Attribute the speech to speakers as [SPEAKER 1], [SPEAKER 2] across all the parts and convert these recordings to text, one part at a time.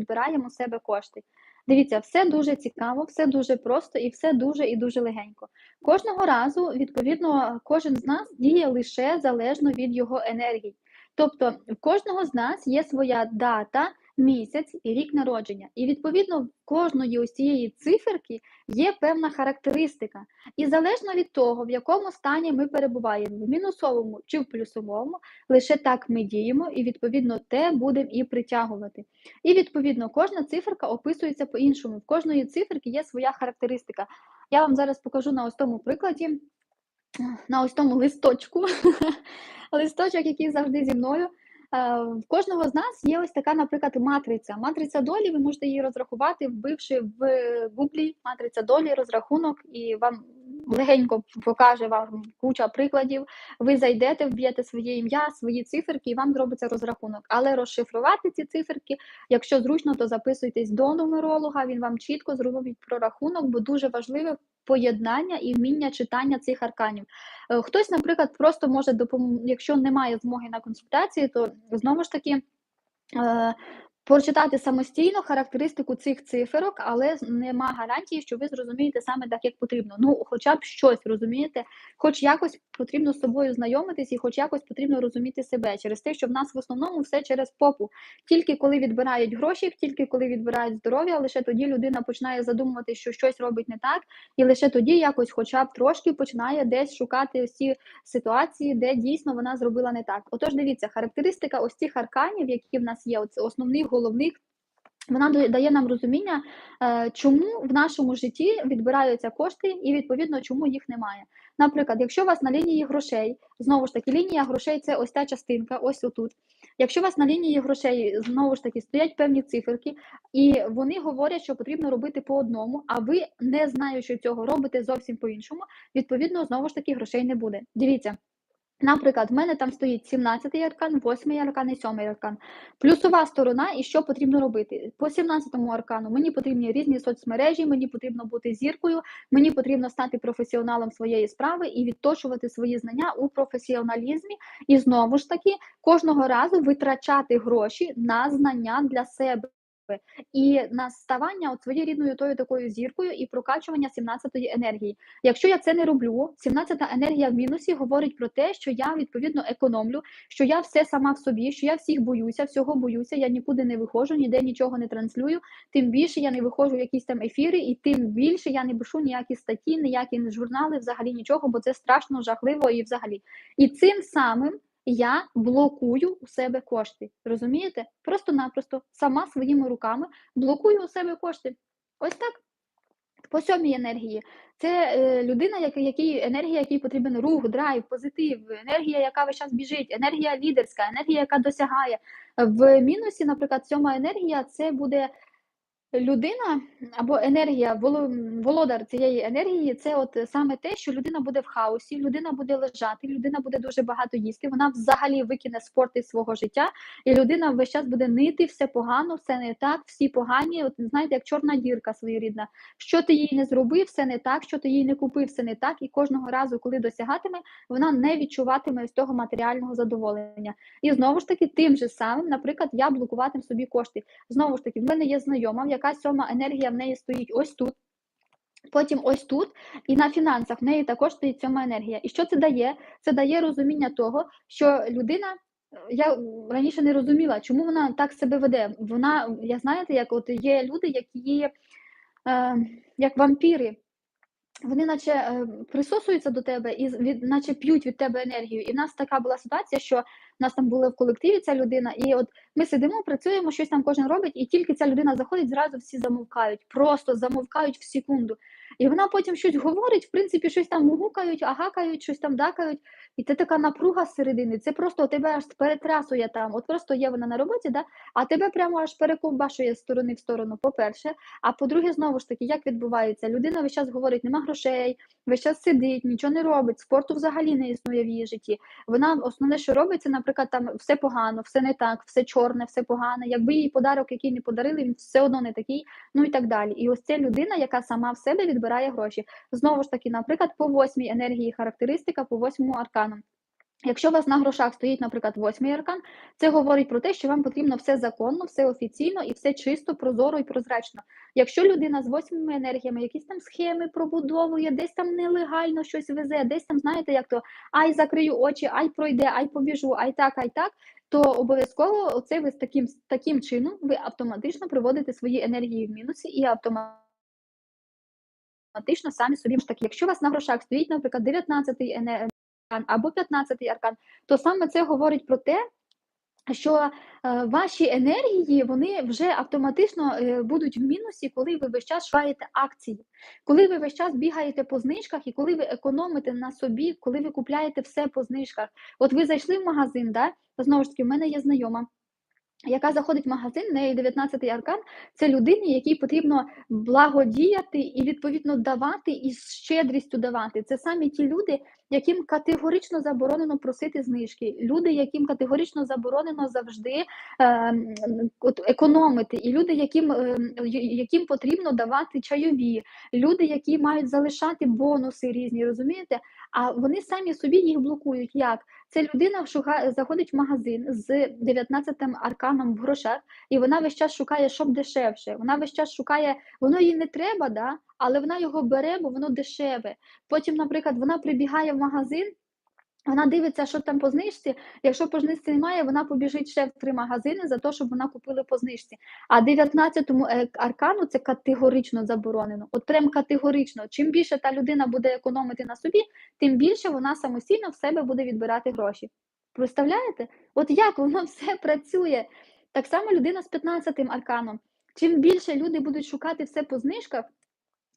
[SPEAKER 1] відбираємо у себе кошти. Дивіться, все дуже цікаво, все дуже просто і все дуже і дуже легенько. Кожного разу, відповідно, кожен з нас діє лише залежно від його енергії. Тобто, в кожного з нас є своя дата, місяць і рік народження. І відповідно в кожної ось цієї циферки є певна характеристика. І залежно від того, в якому стані ми перебуваємо, в мінусовому чи в плюсовому, лише так ми діємо, і відповідно те будемо і притягувати. І відповідно кожна циферка описується по-іншому. В кожної циферки є своя характеристика. Я вам зараз покажу на ось тому прикладі, на ось тому листочку, листочок, який завжди зі мною. Е, в кожного з нас є ось така, наприклад, матриця. Матриця долі, ви можете її розрахувати, вбивши в гуглі матриця долі, розрахунок, і вам легенько покаже вам куча прикладів. Ви зайдете, вб'єте своє ім'я, свої циферки, і вам зробиться розрахунок. Але розшифрувати ці циферки, якщо зручно, то записуйтесь до нумеролога, він вам чітко зробить прорахунок, бо дуже важливе поєднання і вміння читання цих арканів. Е, хтось, наприклад, просто може допомогти, якщо немає змоги на консультації, то знову ж таки. Прочитати самостійно характеристику цих циферок, але нема гарантії, що ви зрозумієте саме так, як потрібно. Ну, хоча б щось розумієте, хоч якось потрібно з собою знайомитись і хоч якось потрібно розуміти себе через те, що в нас в основному все через попу. Тільки коли відбирають гроші, тільки коли відбирають здоров'я, лише тоді людина починає задумувати, що щось робить не так, і лише тоді якось, хоча б трошки, починає десь шукати всі ситуації, де дійсно вона зробила не так. Отож, дивіться, характеристика ось цих арканів, які в нас є, оце основних головних. Вона дає нам розуміння, е, чому в нашому житті відбираються кошти, і відповідно чому їх немає. Наприклад, якщо у вас на лінії грошей, знову ж таки, лінія грошей це ось та частинка, ось отут. Якщо у вас на лінії грошей знову ж таки стоять певні циферки, і вони говорять, що потрібно робити по одному, а ви не знаючи цього, робите зовсім по іншому, відповідно, знову ж таки, грошей не буде. Дивіться. Наприклад, в мене там стоїть 17-й аркан, 8-й аркан і 7-й аркан. Плюсова сторона, і що потрібно робити. По 17-му аркану мені потрібні різні соцмережі, мені потрібно бути зіркою, мені потрібно стати професіоналом своєї справи і відточувати свої знання у професіоналізмі. І знову ж таки, кожного разу витрачати гроші на знання для себе і на ставання от своєю рідною тою такою зіркою і прокачування 17-ї енергії. Якщо я це не роблю, 17-та енергія в мінусі говорить про те, що я відповідно економлю, що я все сама в собі, що я всіх боюся, всього боюся, я нікуди не виходжу, ніде нічого не транслюю. Тим більше я не виходжу в якісь там ефіри, і тим більше я не пишу ніякі статті, ніякі журнали, взагалі нічого, бо це страшно жахливо і взагалі. І цим самим я блокую у себе кошти. Розумієте? Просто-напросто сама своїми руками блокую у себе кошти. Ось так. По сьомій енергії. Це е, людина, якій, енергія, якій потрібен рух, драйв, позитив, енергія, яка весь час біжить, енергія лідерська, енергія, яка досягає. В мінусі, наприклад, сьома енергія це буде Людина або енергія, володар цієї енергії це от саме те, що людина буде в хаосі, людина буде лежати, людина буде дуже багато їсти. Вона взагалі викине спорт із свого життя, і людина весь час буде нити, все погано, все не так, всі погані. От знаєте, як чорна дірка своєрідна. Що ти їй не зробив, все не так, що ти їй не купив, все не так. І кожного разу, коли досягатиме, вона не відчуватиме з того матеріального задоволення. І знову ж таки, тим же самим, наприклад, я блокуватиму собі кошти. Знову ж таки, в мене є знайома яка сьома енергія в неї стоїть ось тут. Потім ось тут, і на фінансах в неї також стоїть сьома енергія. І що це дає? Це дає розуміння того, що людина. Я раніше не розуміла, чому вона так себе веде. Вона, я знаєте, як от є люди, які е, як вампіри, вони наче е, присосуються до тебе і від, наче п'ють від тебе енергію. І в нас така була ситуація, що в нас там була в колективі ця людина, і от ми сидимо, працюємо, щось там кожен робить, і тільки ця людина заходить, зразу всі замовкають, просто замовкають в секунду. І вона потім щось говорить, в принципі, щось там гукають, агакають, щось там дакають. І це така напруга середини. Це просто тебе аж перетрасує там. От просто є вона на роботі, да? а тебе прямо аж перековбашує з сторони в сторону, по-перше. А по-друге, знову ж таки, як відбувається? Людина весь час говорить, нема грошей, весь час сидить, нічого не робить, спорту взагалі не існує в її житті. Вона основне, що робить, це, наприклад, там все погано, все не так, все чорне, все погане. Якби їй подарок, який не подарили, він все одно не такий, ну і так далі. І ось ця людина, яка сама в себе відбирає гроші. Знову ж таки, наприклад, по восьмій енергії характеристика, по восьмому аркану. Якщо у вас на грошах стоїть, наприклад, восьмий аркан, це говорить про те, що вам потрібно все законно, все офіційно і все чисто, прозоро і прозрачно. Якщо людина з восьмими енергіями якісь там схеми пробудовує, десь там нелегально щось везе, десь там, знаєте, як то ай закрию очі, ай пройде, ай побіжу, ай так, ай так, то обов'язково оце ви з таким, таким чином ви автоматично приводите свої енергії в мінусі і автоматично автоматично самі собі ж таки, якщо у вас на грошах стоїть, наприклад, 19-й аркан або 15-й аркан, то саме це говорить про те, що е, ваші енергії вони вже автоматично е, будуть в мінусі, коли ви весь час шукаєте акції, коли ви весь час бігаєте по знижках і коли ви економите на собі, коли ви купляєте все по знижках. От ви зайшли в магазин, да? знову ж таки, в мене є знайома яка заходить в магазин, неї 19-й аркан, це людині, якій потрібно благодіяти і відповідно давати і з щедрістю давати. Це самі ті люди, яким категорично заборонено просити знижки, люди, яким категорично заборонено завжди е, економити, і люди, яким е, яким потрібно давати чайові, люди, які мають залишати бонуси різні, розумієте? А вони самі собі їх блокують. Як це людина вшука заходить в магазин з 19-м арканом в грошах, і вона весь час шукає, щоб дешевше. Вона весь час шукає, воно їй не треба, да? але вона його бере, бо воно дешеве. Потім, наприклад, вона прибігає в магазин. Вона дивиться, що там по знижці. Якщо по знижці немає, вона побіжить ще в три магазини за те, щоб вона купила по знижці. А 19-му е, аркану це категорично заборонено. От прям категорично. Чим більше та людина буде економити на собі, тим більше вона самостійно в себе буде відбирати гроші. Представляєте? От як воно все працює? Так само людина з 15-м арканом. Чим більше люди будуть шукати все по знижках,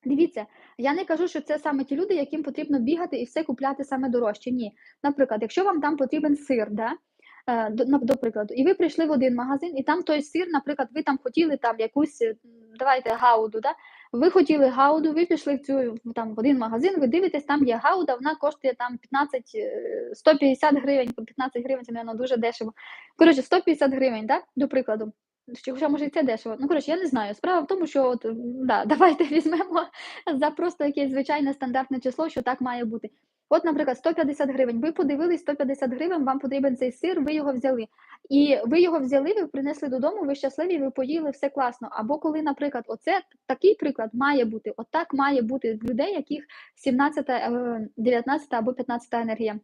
[SPEAKER 1] Дивіться, я не кажу, що це саме ті люди, яким потрібно бігати і все купляти саме дорожче. Ні. Наприклад, якщо вам там потрібен сир, да, е, до, прикладу, і ви прийшли в один магазин, і там той сир, наприклад, ви там хотіли там якусь, давайте гауду, да, ви хотіли гауду, ви пішли в цю там в один магазин, ви дивитесь, там є гауда, вона коштує там 15, 150 е, гривень, 15 гривень, це, мабуть, дуже дешево. Коротше, 150 гривень, да, до прикладу. Хоча, може, і це дешево. Ну, коротше, я не знаю. Справа в тому, що от, да, давайте візьмемо за просто якесь звичайне стандартне число, що так має бути. От, наприклад, 150 гривень. Ви подивились 150 гривень, вам потрібен цей сир, ви його взяли. І ви його взяли, ви принесли додому, ви щасливі, ви поїли, все класно. Або коли, наприклад, оце такий приклад має бути. Отак має бути в людей, яких 17, 19 е, або 15 енергія.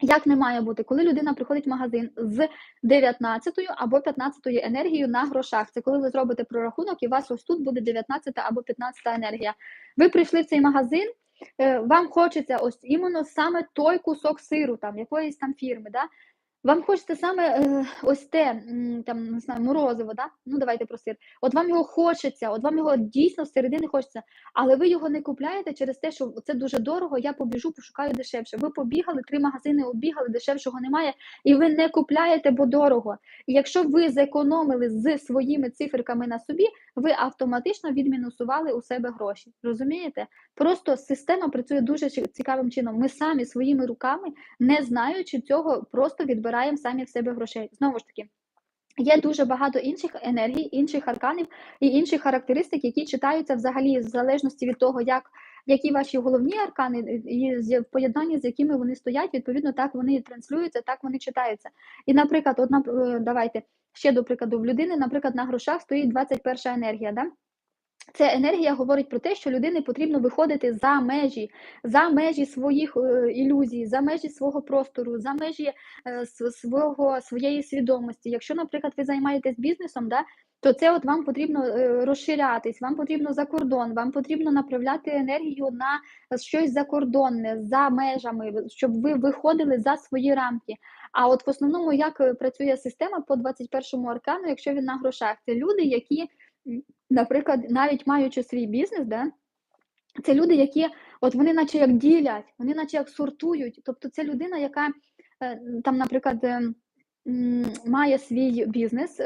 [SPEAKER 1] Як не має бути, коли людина приходить в магазин з 19 або 15 енергією на грошах, це коли ви зробите прорахунок, і у вас ось тут буде 19 або 15 енергія. Ви прийшли в цей магазин, е, вам хочеться ось іменно саме той кусок сиру, там якоїсь там фірми. Да? Вам хочеться саме е, ось те, там, не знаю, морозиво, да? ну давайте про сир. От вам його хочеться, от вам його дійсно всередини хочеться, але ви його не купляєте через те, що це дуже дорого, я побіжу, пошукаю дешевше. Ви побігали, три магазини обігали, дешевшого немає, і ви не купляєте, бо дорого. І якщо ви зекономили з своїми циферками на собі, ви автоматично відмінусували у себе гроші. Розумієте? Просто система працює дуже цікавим чином. Ми самі своїми руками, не знаючи цього, просто відбираємо самі в себе грошей. Знову ж таки. Є дуже багато інших енергій, інших арканів і інших характеристик, які читаються взагалі в залежності від того, як які ваші головні аркани, і в поєднанні з якими вони стоять, відповідно, так вони транслюються, так вони читаються. І, наприклад, одна е, давайте ще до прикладу, в людини, наприклад, на грошах стоїть 21 енергія. Да? Це енергія говорить про те, що людині потрібно виходити за межі, за межі своїх е, ілюзій, за межі свого простору, за межі е, свого, своєї свідомості. Якщо, наприклад, ви займаєтесь бізнесом, да, то це от вам потрібно е, розширятись, вам потрібно за кордон, вам потрібно направляти енергію на щось закордонне, за межами, щоб ви виходили за свої рамки. А от в основному, як працює система по 21 аркану, якщо він на грошах, це люди, які наприклад, навіть маючи свій бізнес, да, це люди, які от вони наче як ділять, вони наче як сортують. Тобто це людина, яка е, там, наприклад, е, має свій бізнес.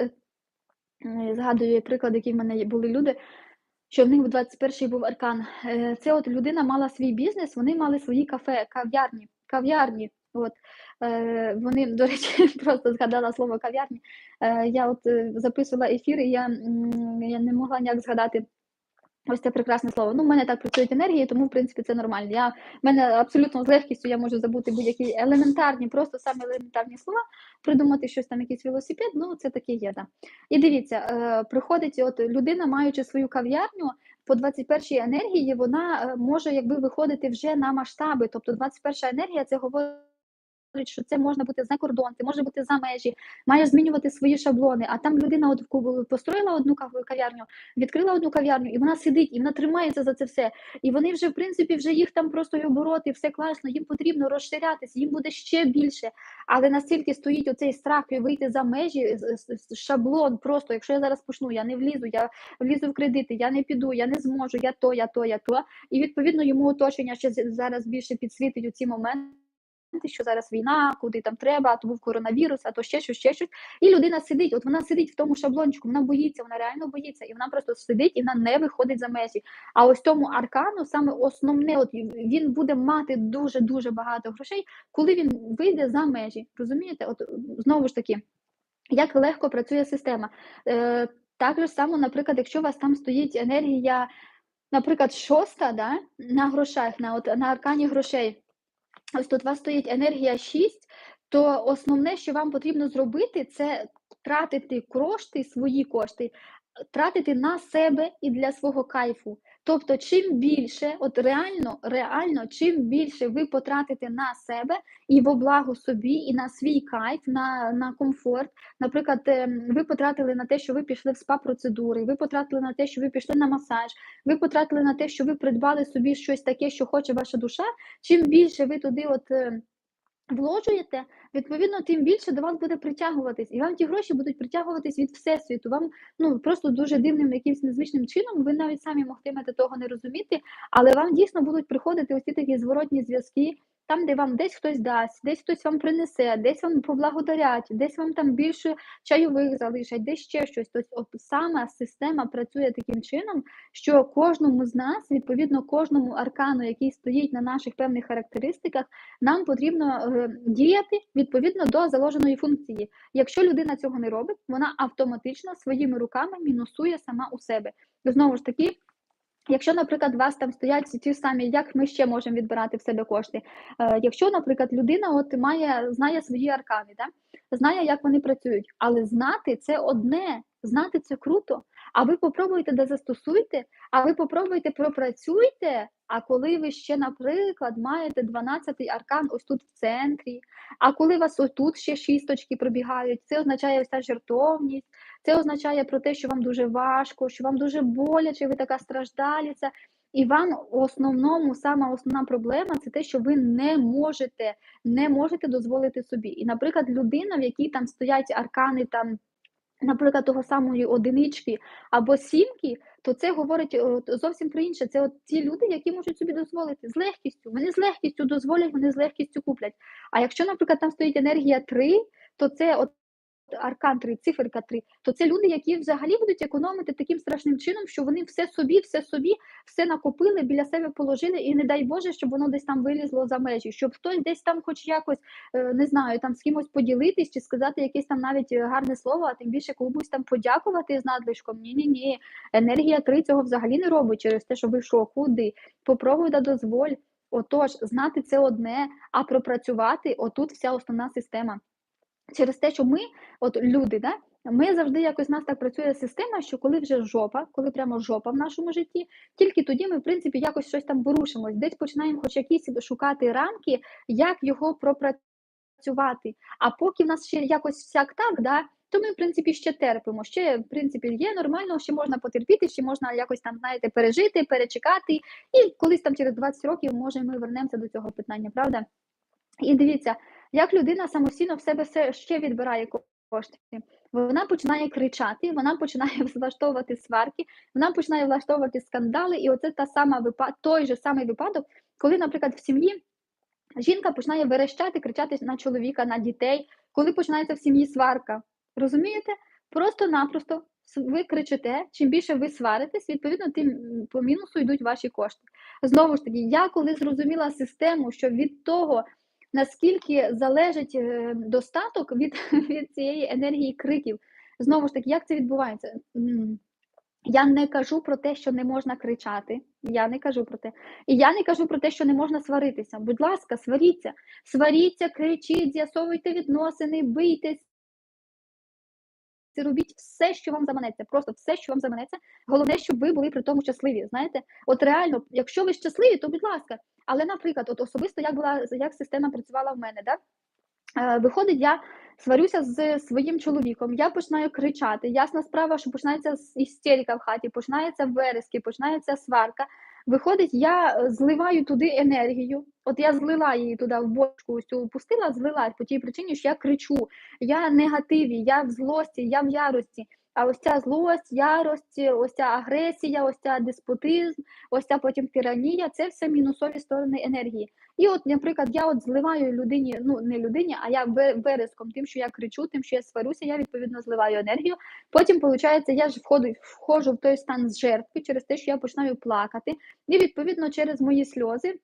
[SPEAKER 1] Е, згадую приклад, які в мене були люди, що в них в 21-й був аркан. Це от людина мала свій бізнес, вони мали свої кафе, кав'ярні, кав'ярні. От е, Вони, до речі, просто згадала слово кав'ярні. Е, Я от е, записувала ефір, і я я не могла ніяк згадати Ось це прекрасне слово. Ну, в мене так працюють енергії, тому в принципі це нормально. Я в мене абсолютно з легкістю я можу забути будь-які елементарні, просто саме елементарні слова, придумати щось там, якийсь велосипед. Ну це таке є. Да. І дивіться, е, приходить от людина, маючи свою кав'ярню. По 21-й енергії вона е, може якби виходити вже на масштаби. Тобто 21 енергія це говорить що це можна бути за кордон, це може бути за межі, має змінювати свої шаблони. А там людина от построїла одну кав'ярню, відкрила одну кав'ярню, і вона сидить, і вона тримається за це все. І вони вже, в принципі, вже їх там просто й обороти, все класно, їм потрібно розширятися, їм буде ще більше. Але настільки стоїть оцей страх і вийти за межі, шаблон. Просто якщо я зараз почну, я не влізу, я влізу в кредити, я не піду, я не зможу, я то, я то, я то. І відповідно йому оточення ще зараз більше підсвітить у ці моменти що зараз війна, куди там треба, а то був коронавірус, а то ще щось, ще щось. І людина сидить, от вона сидить в тому шаблончику, вона боїться, вона реально боїться, і вона просто сидить і вона не виходить за межі. А ось тому аркану, саме основне, от він буде мати дуже-дуже багато грошей, коли він вийде за межі. Розумієте? От знову ж таки, як легко працює система. Е, Так же само, наприклад, якщо у вас там стоїть енергія, наприклад, шоста да, на грошах, на от на аркані грошей. Ось тут у вас стоїть енергія 6, то основне, що вам потрібно зробити, це тратити кошти, свої кошти, тратити на себе і для свого кайфу. Тобто, чим більше, от реально, реально, чим більше ви потратите на себе і во благо собі, і на свій кайф, на на комфорт. Наприклад, ем, ви потратили на те, що ви пішли в спа-процедури, ви потратили на те, що ви пішли на масаж, ви потратили на те, що ви придбали собі щось таке, що хоче ваша душа. Чим більше ви туди, от. Вложуєте, відповідно, тим більше до вас буде притягуватись, і вам ті гроші будуть притягуватись від всесвіту. Вам ну просто дуже дивним, якимось незвичним чином. Ви навіть самі могтимете того не розуміти, але вам дійсно будуть приходити ось такі зворотні зв'язки там, де вам десь хтось дасть, десь хтось вам принесе, десь вам поблагодарять, десь вам там більше чайових залишать, десь ще щось. Тобто, от сама система працює таким чином, що кожному з нас, відповідно, кожному аркану, який стоїть на наших певних характеристиках, нам потрібно е, діяти відповідно до заложеної функції. Якщо людина цього не робить, вона автоматично своїми руками мінусує сама у себе. Знову ж таки. Якщо, наприклад, у вас там стоять ті самі, як ми ще можемо відбирати в себе кошти? Е, Якщо, наприклад, людина от має знає свої аркани, да? знає, як вони працюють, але знати це одне, знати це круто. А ви попробуйте де застосуйте, а ви попробуйте пропрацюйте. А коли ви ще, наприклад, маєте 12-й аркан ось тут в центрі, а коли вас отут ще шісточки пробігають, це означає вся жертовність, це означає про те, що вам дуже важко, що вам дуже боляче, ви така страждаліця. І вам в основному сама основна проблема це те, що ви не можете не можете дозволити собі. І, наприклад, людина, в якій там стоять аркани там наприклад, того самої одинички або сімки, то це говорить зовсім про інше. Це от ті люди, які можуть собі дозволити з легкістю. Вони з легкістю дозволять, вони з легкістю куплять. А якщо, наприклад, там стоїть енергія 3, то це от аркан 3, циферка 3, то це люди, які взагалі будуть економити таким страшним чином, що вони все собі, все собі, все накопили, біля себе положили, і не дай Боже, щоб воно десь там вилізло за межі, щоб хтось десь там, хоч якось е, не знаю, там з кимось поділитись чи сказати якесь там навіть гарне слово, а тим більше комусь там подякувати з надлишком. Ні, ні, ні. Енергія 3 цього взагалі не робить через те, що ви що, куди? Попробуй да дозволь. Отож, знати це одне, а пропрацювати отут вся основна система. Через те, що ми, от люди, да, ми завжди якось у нас так працює система, що коли вже жопа, коли прямо жопа в нашому житті, тільки тоді ми, в принципі, якось щось там ворушимось, десь починаємо хоч якісь шукати рамки, як його пропрацювати. А поки в нас ще якось всяк так, да, то ми, в принципі, ще терпимо. Ще, в принципі, є нормально, ще можна потерпіти, ще можна якось там, знаєте, пережити, перечекати. І колись там через 20 років, може, ми вернемося до цього питання, правда? І дивіться, як людина самостійно в себе все ще відбирає кошти. Вона починає кричати, вона починає влаштовувати сварки, вона починає влаштовувати скандали, і оце та сама випад... той же самий випадок, коли, наприклад, в сім'ї жінка починає верещати, кричати на чоловіка, на дітей, коли починається в сім'ї сварка. Розумієте? Просто-напросто ви кричите, чим більше ви сваритесь, відповідно, тим по мінусу йдуть ваші кошти. Знову ж таки, я коли зрозуміла систему, що від того наскільки залежить е, достаток від, від цієї енергії криків. Знову ж таки, як це відбувається? Я не кажу про те, що не можна кричати. Я не кажу про те. І я не кажу про те, що не можна сваритися. Будь ласка, сваріться. Сваріться, кричіть, з'ясовуйте відносини, бийтесь. Робіть все, що вам заманеться, просто все, що вам заманеться. Головне, щоб ви були при тому щасливі. Знаєте, от реально, якщо ви щасливі, то будь ласка. Але, наприклад, от особисто як була як система працювала в мене, да? Е, Виходить, я сварюся з своїм чоловіком, я починаю кричати. Ясна справа, що починається істерика в хаті, починається верески, починається сварка. Виходить, я е, зливаю туди енергію. От я злила її туди в бочку, ось цю пустила, злила по тій причині, що я кричу, я негативі, я в злості, я в ярості. А ось ця злость, ярость, ось ця агресія, ось ця деспотизм, ось ця потім тиранія це все мінусові сторони енергії. І от, наприклад, я от зливаю людині, ну не людині, а я вереском, тим, що я кричу, тим, що я сварюся, я відповідно зливаю енергію. Потім, виходить, я ж входу, входжу в той стан з жертви через те, що я починаю плакати, і відповідно через мої сльози.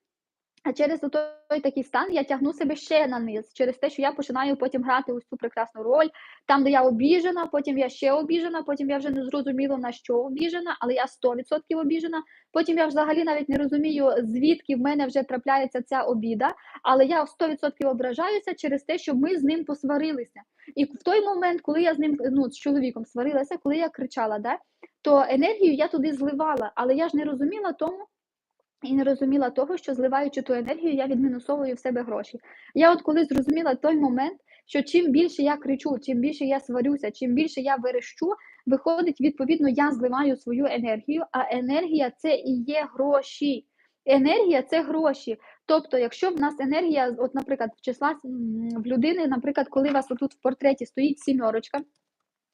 [SPEAKER 1] А через той такий стан я тягну себе ще на низ, через те, що я починаю потім грати ось цю прекрасну роль, там, де я обіжена, потім я ще обіжена, потім я вже не зрозуміла, на що обіжена, але я 100% обіжена. Потім я взагалі навіть не розумію, звідки в мене вже трапляється ця обіда, але я 100% ображаюся через те, що ми з ним посварилися. І в той момент, коли я з ним ну, з чоловіком сварилася, коли я кричала, да, то енергію я туди зливала, але я ж не розуміла тому. І не розуміла того, що зливаючи ту енергію, я відмінусовую в себе гроші. Я от коли зрозуміла той момент, що чим більше я кричу, чим більше я сварюся, чим більше я верещу, виходить, відповідно, я зливаю свою енергію, а енергія це і є гроші. Енергія це гроші. Тобто, якщо в нас енергія, от, наприклад, в числа в людини, наприклад, коли у вас тут в портреті стоїть сімерочка,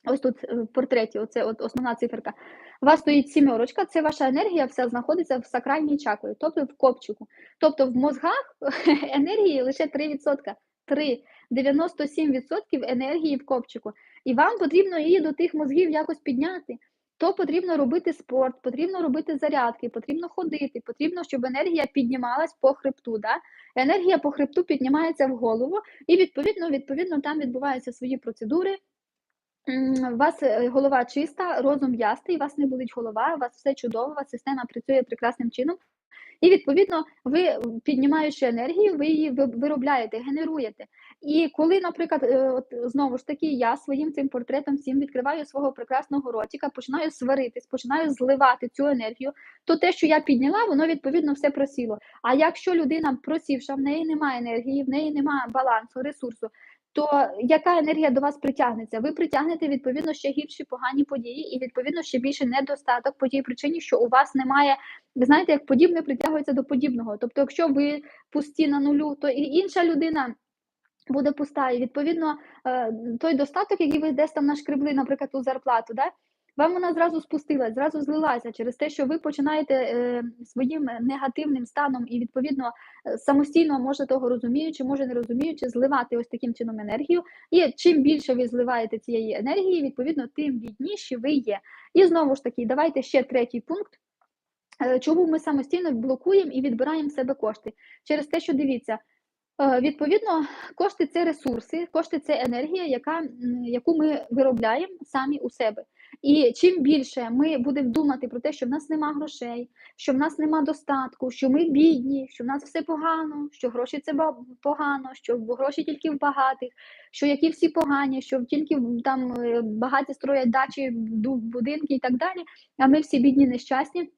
[SPEAKER 1] Ось тут е, в портреті, оце от основна циферка. У вас стоїть сімерочка, це ваша енергія вся знаходиться в сакральній чакрі, тобто в копчику. Тобто в мозгах енергії лише 3%. 3. 97% енергії в копчику. І вам потрібно її до тих мозгів якось підняти. То потрібно робити спорт, потрібно робити зарядки, потрібно ходити, потрібно, щоб енергія піднімалась по хребту. Да? Енергія по хребту піднімається в голову, і відповідно, відповідно там відбуваються свої процедури. У вас е, голова чиста, розум ясний, у вас не болить голова, у вас все чудово, у вас система працює прекрасним чином. І, відповідно, ви, піднімаючи енергію, ви її виробляєте, генеруєте. І коли, наприклад, е, от знову ж таки, я своїм цим портретом всім відкриваю свого прекрасного ротика, починаю сваритись, починаю зливати цю енергію, то те, що я підняла, воно відповідно все просіло. А якщо людина просівша, в неї немає енергії, в неї немає балансу, ресурсу, то яка енергія до вас притягнеться? Ви притягнете відповідно ще гірші погані події, і відповідно ще більше недостаток по тій причині, що у вас немає. Ви знаєте, як подібне притягується до подібного. Тобто, якщо ви пусті на нулю, то і інша людина. Буде пуста, і відповідно е, той достаток, який ви десь там нашкребли, наприклад, у зарплату, да, вам вона зразу спустилась, зразу злилася через те, що ви починаєте е, своїм негативним станом і, відповідно, е, самостійно, може того розуміючи, може не розуміючи, зливати ось таким чином енергію. І чим більше ви зливаєте цієї енергії, відповідно, тим бідніші ви є. І знову ж таки, давайте ще третій пункт. Е, чому ми самостійно блокуємо і відбираємо в себе кошти? Через те, що дивіться, Е, відповідно, кошти це ресурси, кошти це енергія, яка, яку ми виробляємо самі у себе. І чим більше ми будемо думати про те, що в нас нема грошей, що в нас нема достатку, що ми бідні, що в нас все погано, що гроші це погано, що гроші тільки в багатих, що які всі погані, що тільки там е, багаті строять дачі, будинки і так далі, а ми всі бідні, нещасні.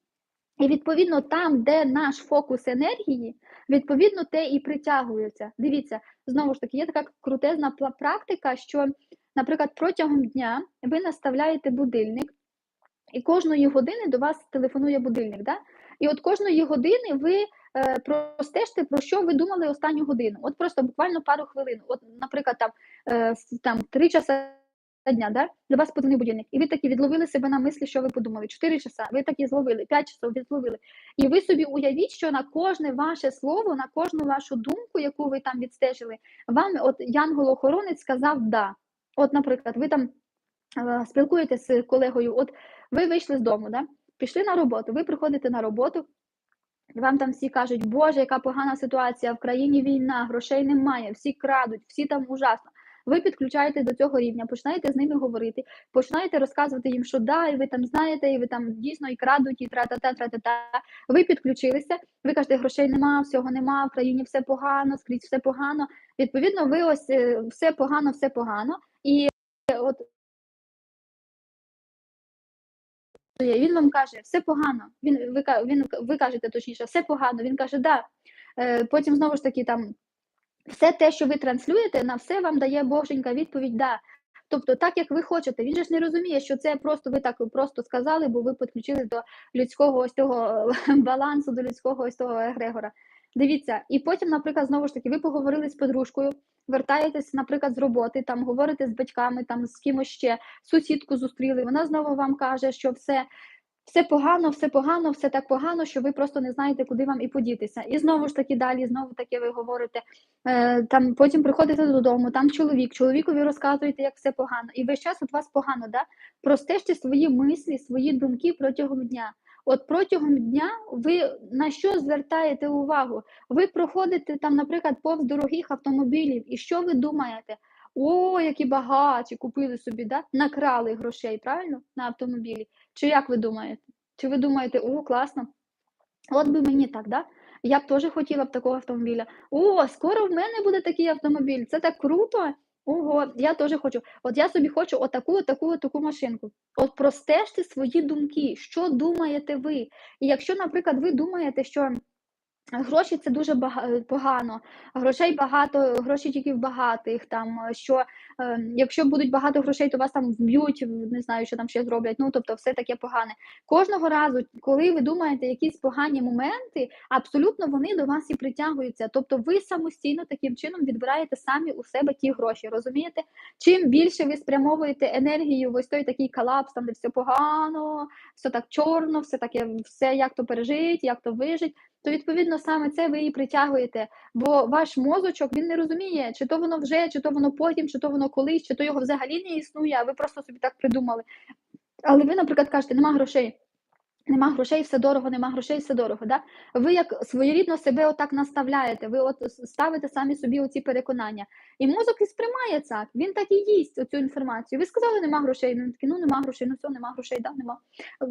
[SPEAKER 1] І відповідно там, де наш фокус енергії, відповідно те і притягується. Дивіться, знову ж таки, є така крутезна практика, що, наприклад, протягом дня ви наставляєте будильник, і кожної години до вас телефонує будильник. Да? І от кожної години ви е, простежте, про що ви думали останню годину. От просто буквально пару хвилин. От, наприклад, там е, там три часи дня, да? Для вас подзвонив будильник, і ви такі відловили себе на мислі, що ви подумали. Чотири часа, ви такі зловили, п'ять часов відловили. І ви собі уявіть, що на кожне ваше слово, на кожну вашу думку, яку ви там відстежили, вам от янгол-охоронець сказав да. От, наприклад, ви там е, спілкуєтеся з колегою, от ви вийшли з дому, да? пішли на роботу, ви приходите на роботу. Вам там всі кажуть, Боже, яка погана ситуація, в країні війна, грошей немає, всі крадуть, всі там ужасно. Ви підключаєтесь до цього рівня, починаєте з ними говорити, починаєте розказувати їм, що да, і ви там знаєте, і ви там дійсно і крадуть, і тра-та-та, тра-та-та. Ви підключилися, ви кажете, грошей нема, всього нема, в країні все погано, скрізь все погано. Відповідно, ви ось е, все погано, все погано. І от він вам каже, все погано. Він ви він ви кажете точніше, все погано. Він каже, да. Е, Потім знову ж таки там все те, що ви транслюєте, на все вам дає Боженька відповідь да. Тобто, так як ви хочете, він же ж не розуміє, що це просто ви так просто сказали, бо ви підключились до людського ось того балансу, до людського ось того егрегора. Дивіться, і потім, наприклад, знову ж таки, ви поговорили з подружкою, вертаєтесь, наприклад, з роботи, там говорите з батьками, там з кимось ще, сусідку зустріли. Вона знову вам каже, що все. Все погано, все погано, все так погано, що ви просто не знаєте, куди вам і подітися. І знову ж таки далі, знову таки ви говорите, е, там потім приходите додому, там чоловік, чоловікові розказуєте, як все погано. І весь час от вас погано, да? Простежте свої мислі, свої думки протягом дня. От протягом дня ви на що звертаєте увагу? Ви проходите там, наприклад, повз дорогих автомобілів, і що ви думаєте? О, які багаті, купили собі, да? накрали грошей, правильно? На автомобілі. Чи як ви думаєте? Чи ви думаєте, о, класно? От би мені так, да? Я б теж хотіла б такого автомобіля. О, скоро в мене буде такий автомобіль. Це так круто. Ого, я теж хочу. От я собі хочу отаку, таку, таку машинку. От простежте свої думки, що думаєте ви. І якщо, наприклад, ви думаєте, що Гроші це дуже погано. Грошей багато, гроші тільки в багатих. Там що е, якщо будуть багато грошей, то вас там вб'ють, не знаю, що там ще зроблять. Ну тобто, все таке погане. Кожного разу, коли ви думаєте якісь погані моменти, абсолютно вони до вас і притягуються. Тобто, ви самостійно таким чином відбираєте самі у себе ті гроші. Розумієте? Чим більше ви спрямовуєте енергію, в ось той такий колапс, там де все погано, все так чорно, все таке, все як то пережить, як то вижить то відповідно саме це ви і притягуєте. Бо ваш мозочок він не розуміє, чи то воно вже, чи то воно потім, чи то воно колись, чи то його взагалі не існує, а ви просто собі так придумали. Але ви, наприклад, кажете, нема грошей. Нема грошей, все дорого, нема грошей, все дорого. Да? Ви як своєрідно себе отак наставляєте, ви от ставите самі собі оці переконання. І мозок і сприймає це, він так і їсть оцю інформацію. Ви сказали, нема грошей. Ну такі, ну нема грошей, ну все, нема грошей, да, нема.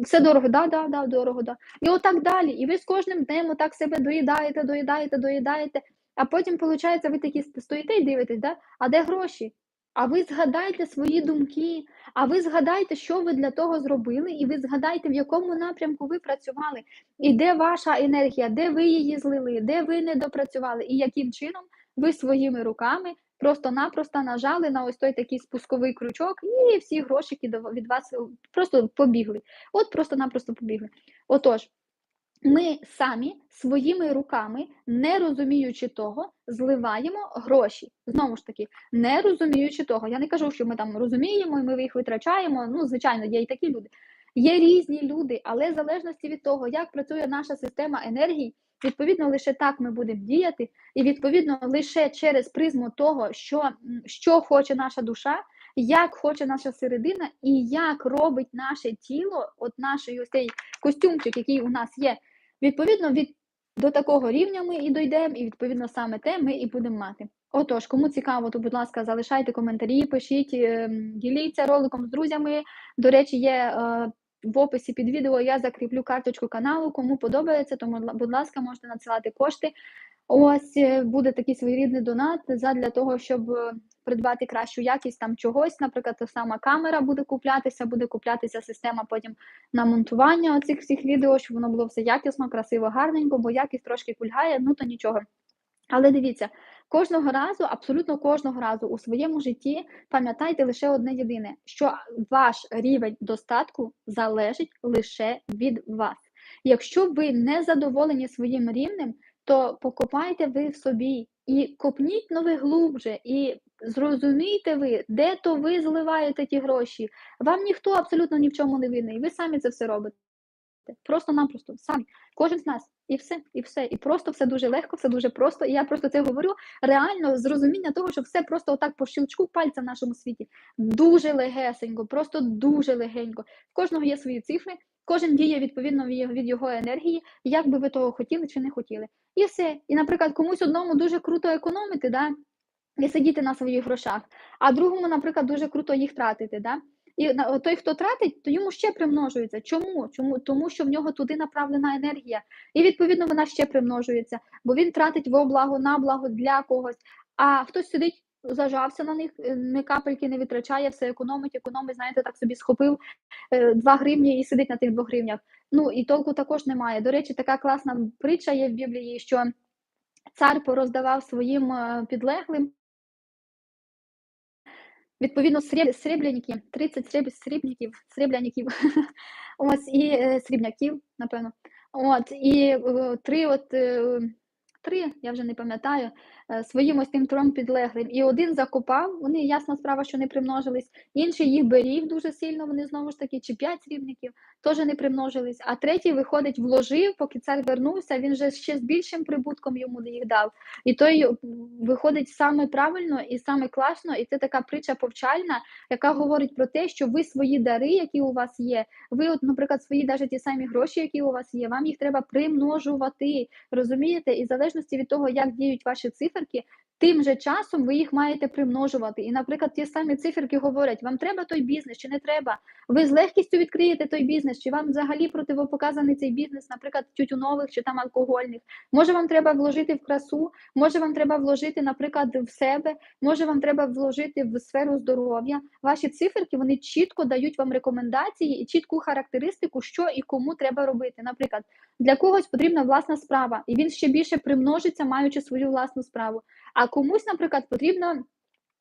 [SPEAKER 1] Все дорого, да, да, да, дорого, да. І отак далі. І ви з кожним днем отак себе доїдаєте, доїдаєте, доїдаєте. А потім, виходить, ви такі стоїте і дивитесь, да? а де гроші? А ви згадайте свої думки, а ви згадайте, що ви для того зробили, і ви згадайте, в якому напрямку ви працювали, і де ваша енергія, де ви її злили, де ви не допрацювали, і яким чином ви своїми руками просто-напросто нажали на ось той такий спусковий крючок, і всі грошики від вас просто побігли. От просто-напросто побігли. Отож. Ми самі своїми руками, не розуміючи того, зливаємо гроші. Знову ж таки, не розуміючи того. Я не кажу, що ми там розуміємо і ми їх витрачаємо. Ну, звичайно, є і такі люди. Є різні люди, але в залежності від того, як працює наша система енергії, відповідно, лише так ми будемо діяти, і відповідно лише через призму того, що, що хоче наша душа як хоче наша середина, і як робить наше тіло, от наш цей костюмчик, який у нас є, відповідно від до такого рівня ми і дійдемо, і відповідно саме те ми і будемо мати. Отож, кому цікаво, то, будь ласка, залишайте коментарі, пишіть, ем, діліться роликом з друзями. До речі, є е, в описі під відео я закріплю карточку каналу. Кому подобається, тому, будь ласка, можете надсилати кошти. Ось е, буде такий своєрідний донат для того, щоб е, придбати кращу якість там чогось. Наприклад, та сама камера буде куплятися, буде куплятися система потім на монтування оцих всіх відео, щоб воно було все якісно, красиво, гарненько, бо якість трошки кульгає, ну то нічого. Але дивіться, кожного разу, абсолютно кожного разу у своєму житті пам'ятайте лише одне єдине, що ваш рівень достатку залежить лише від вас. Якщо ви не задоволені своїм рівнем, то покопайте ви в собі і копніть ну ви глубже, і зрозумійте ви, де то ви зливаєте ті гроші. Вам ніхто абсолютно ні в чому не винний. Ви самі це все робите. Просто-напросто, самі. Кожен з нас. І все, і все. І просто все дуже легко, все дуже просто. І я просто це говорю реально з розуміння того, що все просто отак по щелчку пальця в нашому світі. Дуже легесенько, просто дуже легенько. В кожного є свої цифри, Кожен діє відповідно від його енергії, як би ви того хотіли чи не хотіли. І все. І, наприклад, комусь одному дуже круто економити, да? і сидіти на своїх грошах, а другому, наприклад, дуже круто їх тратити. Да? І той, хто тратить, то йому ще примножується. Чому? Чому? Тому що в нього туди направлена енергія. І відповідно вона ще примножується, бо він тратить во благо, на благо для когось. А хтось сидить, зажався на них, е, не капельки не витрачає, все економить, економить, знаєте, так собі схопив е, 2 гривні і сидить на тих 2 гривнях. Ну і толку також немає. До речі, така класна притча є в Біблії, що цар пороздавав своїм е, підлеглим. Відповідно, сріб, срібляників, 30 сріб, срібників, срібляніків, ось, і е, срібняків, напевно. От, і е, три, от, е, три, я вже не пам'ятаю, е, своїм ось тим трьом підлеглим. І один закопав, вони, ясна справа, що не примножились, інший їх беріг дуже сильно, вони знову ж таки, чи п'ять срібників, теж не примножились, а третій, виходить, вложив, поки цар вернувся, він вже ще з більшим прибутком йому їх дав. І той виходить саме правильно і саме класно, і це така притча повчальна, яка говорить про те, що ви свої дари, які у вас є, ви, от, наприклад, свої навіть ті самі гроші, які у вас є, вам їх треба примножувати. Розумієте? І в залежності від того, як діють ваші циферки, тим же часом ви їх маєте примножувати. І, наприклад, ті самі циферки говорять, вам треба той бізнес чи не треба. Ви з легкістю відкриєте той бізнес, чи вам взагалі противопоказаний цей бізнес, наприклад, тютюнових чи там алкогольних. Може, вам треба вложити в красу, може, вам треба вложити, наприклад, в себе, може, вам треба вложити в сферу здоров'я. Ваші циферки вони чітко дають вам рекомендації і чітку характеристику, що і кому треба робити. Наприклад, для когось потрібна власна справа, і він ще більше примножиться, маючи свою власну справу. А комусь, наприклад, потрібно.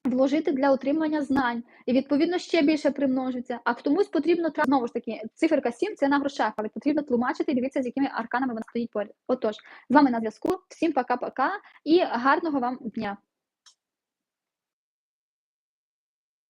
[SPEAKER 1] Вложити для отримання знань, і відповідно ще більше примножиться. А комусь потрібно знову ж таки циферка 7 це на грошах, але потрібно тлумачити і дивитися, з якими арканами вона стоїть поряд. Отож, з вами на зв'язку. Всім пока-пока і гарного вам дня.